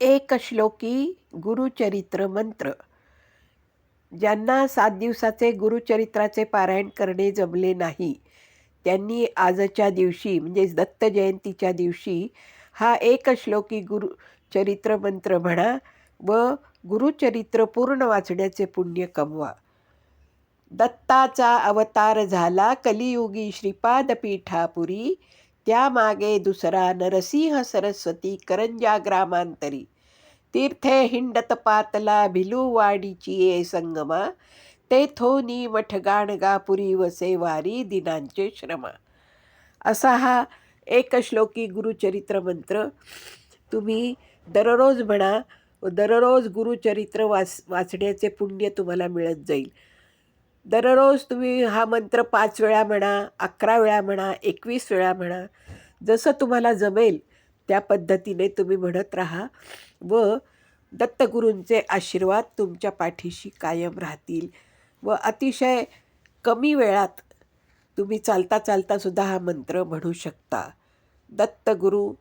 एक श्लोकी गुरुचरित्र मंत्र ज्यांना सात दिवसाचे गुरुचरित्राचे पारायण करणे जमले नाही त्यांनी आजच्या दिवशी म्हणजेच दत्त जयंतीच्या दिवशी हा एक श्लोकी गुरुचरित्र मंत्र म्हणा व गुरुचरित्र पूर्ण वाचण्याचे पुण्य कमवा. दत्ताचा अवतार झाला कलियुगी श्रीपादपीठापुरी. त्यामागे दुसरा नरसिंह सरस्वती करंजा ग्रामांतरी. तीर्थे हिंडत पातला भिलूवाडीची ये संगमा. तेथोनी मठ गाणगापुरी वसे वारी दिनांचे श्रमा. असा हा एक श्लोकी गुरुचरित्र मंत्र. तुम्ही दररोज म्हणा दररोज गुरुचरित्र वाच वाचण्याचे पुण्य तुम्हाला मिळत जाईल. दररोज तुम्ही हा मंत्र पाच वेळा म्हणा अकरा वेळा म्हणा एकवीस वेळा म्हणा जसं तुम्हाला जमेल त्या पद्धतीने तुम्ही म्हणत राहा व दत्तगुरूंचे आशीर्वाद तुमच्या पाठीशी कायम राहतील व अतिशय कमी वेळात तुम्ही चालता चालतासुद्धा हा मंत्र म्हणू शकता. दत्तगुरू